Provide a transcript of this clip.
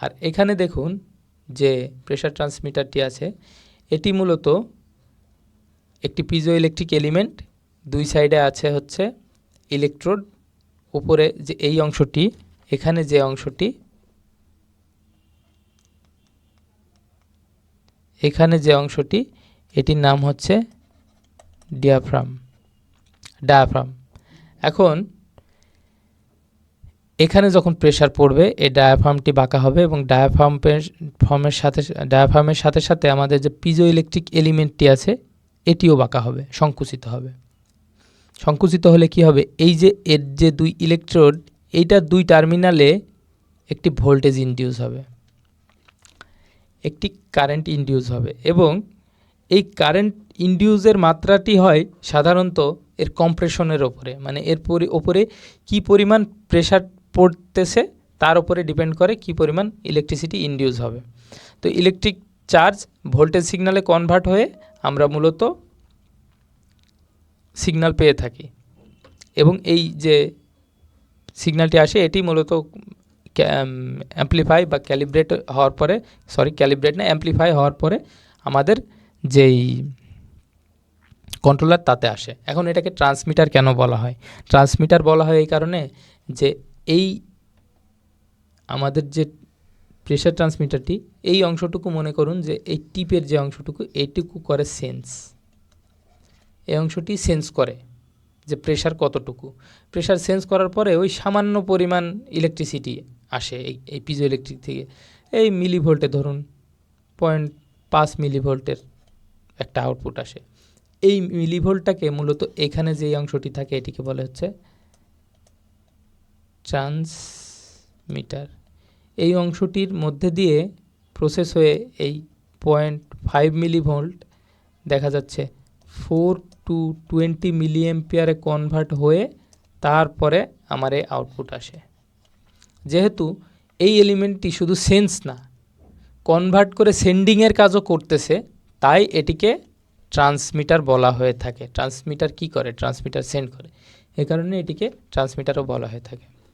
আর এখানে দেখুন যে প্রেশার ট্রান্সমিটারটি আছে, এটি মূলত একটি পিজো ইলেকট্রিক এলিমেন্ট, দুই সাইডে আছে হচ্ছে ইলেকট্রোড, উপরে যে এই অংশটি, এখানে যে অংশটি, এখানে যে অংশটি, এটির নাম হচ্ছে ডিয়াফ্রাম ডায়াফ্রাম এখন এখানে যখন প্রেশার পড়বে, এই ডায়াফার্মটি বাঁকা হবে এবং ডায়াফ্রামের ফর্মের সাথে ডায়াফার্মের সাথে সাথে আমাদের যে পিজো ইলেকট্রিক এলিমেন্টটি আছে, এটিও বাঁকা হবে, সংকুচিত হবে। সংকুচিত হলে কি হবে? এই যে, এর যে দুই ইলেকট্রোড এইটা দুই টার্মিনালে একটি ভোল্টেজ ইনডিউস হবে। একটি কারেন্ট ইনডিউস হবে এবং এই কারেন্ট ইনডিউসের মাত্রাটি হয় সাধারণত এর কম্প্রেশনের ওপরে। মানে এর পরি, ওপরে কী পরিমাণ প্রেশার পড়তেছে, তার উপরে ডিপেন্ড করে কী পরিমাণ ইলেকট্রিসিটি ইনডিউস হবে। তো ইলেকট্রিক চার্জ ভোল্টেজ সিগনালে কনভার্ট হয়ে আমরা মূলত সিগন্যাল পেয়ে থাকি। এবং এই যে সিগন্যালটি আসে, এটি মূলত অ্যাম্পলিফাই বা ক্যালিব্রেট হওয়ার পরে সরি ক্যালিব্রেট না অ্যাম্পলিফাই হওয়ার পরে আমাদের যেই কন্ট্রোলার তাতে আসে। এখন এটাকে ট্রান্সমিটার কেন বলা হয়? ট্রান্সমিটার বলা হয় এই কারণে যে এই আমাদের যে প্রেশার ট্রান্সমিটারটি এই অংশটুকু মনে করুন যে এই টিপের যে অংশটুকু, এইটুকু করে সেন্স এই অংশটি সেন্স করে যে প্রেশার কতটুকু। প্রেশার সেন্স করার পরে ওই সামান্য পরিমাণ ইলেকট্রিসিটি আসে এই এই পিজো ইলেকট্রিক থেকে। এই মিলি ভোল্টে ধরুন পয়েন্ট পাঁচ মিলি ভোল্টের একটা আউটপুট আসে। এই মিলি ভোল্টটাকে মূলত এখানে যে অংশটি থাকে, এটিকে বলে হচ্ছে ট্রান্সমিটার। এই অংশটির মধ্যে দিয়ে প্রসেস হয়ে এই পয়েন্ট ফাইভ মিলি ভোল্ট দেখা যাচ্ছে। ফোর টু টোয়েন্টি মিলি এম্পিয়ারে কনভার্ট হয়ে তারপরে আমার এই আউটপুট আসে। যেহেতু এই এলিমেন্টটি শুধু সেন্স না কনভার্ট করে সেন্ডিংয়ের কাজও করতেছে, তাই এটিকে ট্রান্সমিটার বলা হয়ে থাকে। ট্রান্সমিটার কি করে? ট্রান্সমিটার সেন্ড করে। এ কারণে এটিকে ট্রান্সমিটারও বলা হয়ে থাকে।